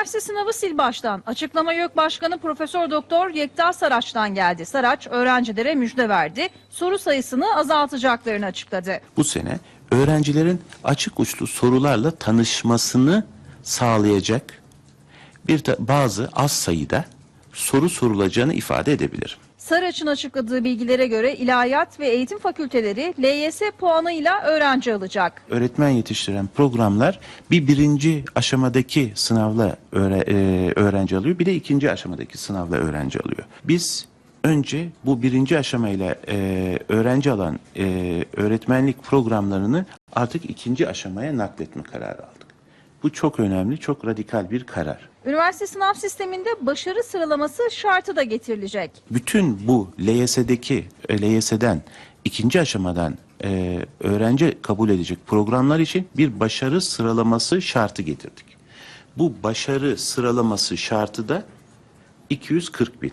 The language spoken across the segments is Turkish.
Üniversite sınavı sil baştan. Açıklama YÖK Başkanı Profesör Doktor Yekta Saraç'tan geldi. Saraç öğrencilere müjde verdi. Soru sayısını azaltacaklarını açıkladı. bu sene öğrencilerin açık uçlu sorularla tanışmasını sağlayacak bir bazı az sayıda soru sorulacağını ifade edebilirim. Saraç'ın açıkladığı bilgilere göre ilahiyat ve eğitim fakülteleri LYS puanıyla öğrenci alacak. Öğretmen yetiştiren programlar bir birinci aşamadaki sınavla e, öğrenci alıyor, bir de ikinci aşamadaki sınavla öğrenci alıyor. Biz önce bu birinci aşamayla e, öğrenci alan e, öğretmenlik programlarını artık ikinci aşamaya nakletme kararı aldık. Bu çok önemli, çok radikal bir karar. Üniversite sınav sisteminde başarı sıralaması şartı da getirilecek. bütün bu LYS'deki e, LYS'den ikinci aşamadan e, öğrenci kabul edecek programlar için bir başarı sıralaması şartı getirdik. Bu başarı sıralaması şartı da 240 bin.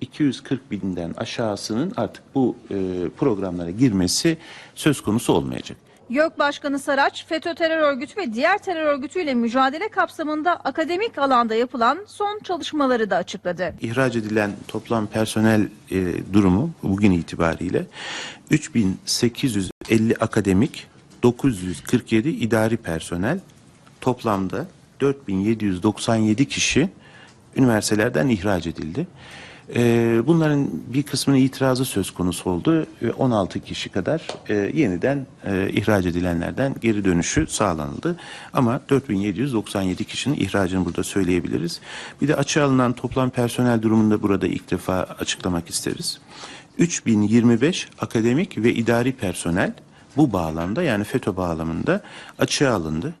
240 binden aşağısının artık bu e, programlara girmesi söz konusu olmayacak. YÖK Başkanı Saraç, FETÖ terör örgütü ve diğer terör örgütüyle mücadele kapsamında akademik alanda yapılan son çalışmaları da açıkladı. İhraç edilen toplam personel e, durumu bugün itibariyle 3850 akademik, 947 idari personel, toplamda 4797 kişi üniversitelerden ihraç edildi. E, bunların bir kısmının itirazı söz konusu oldu. E, 16 kişi kadar e, yeniden e, ihraç edilenlerden geri dönüşü sağlanıldı. Ama 4797 kişinin ihracını burada söyleyebiliriz. Bir de açığa alınan toplam personel durumunu da burada ilk defa açıklamak isteriz. 3025 akademik ve idari personel bu bağlamda yani FETÖ bağlamında açığa alındı.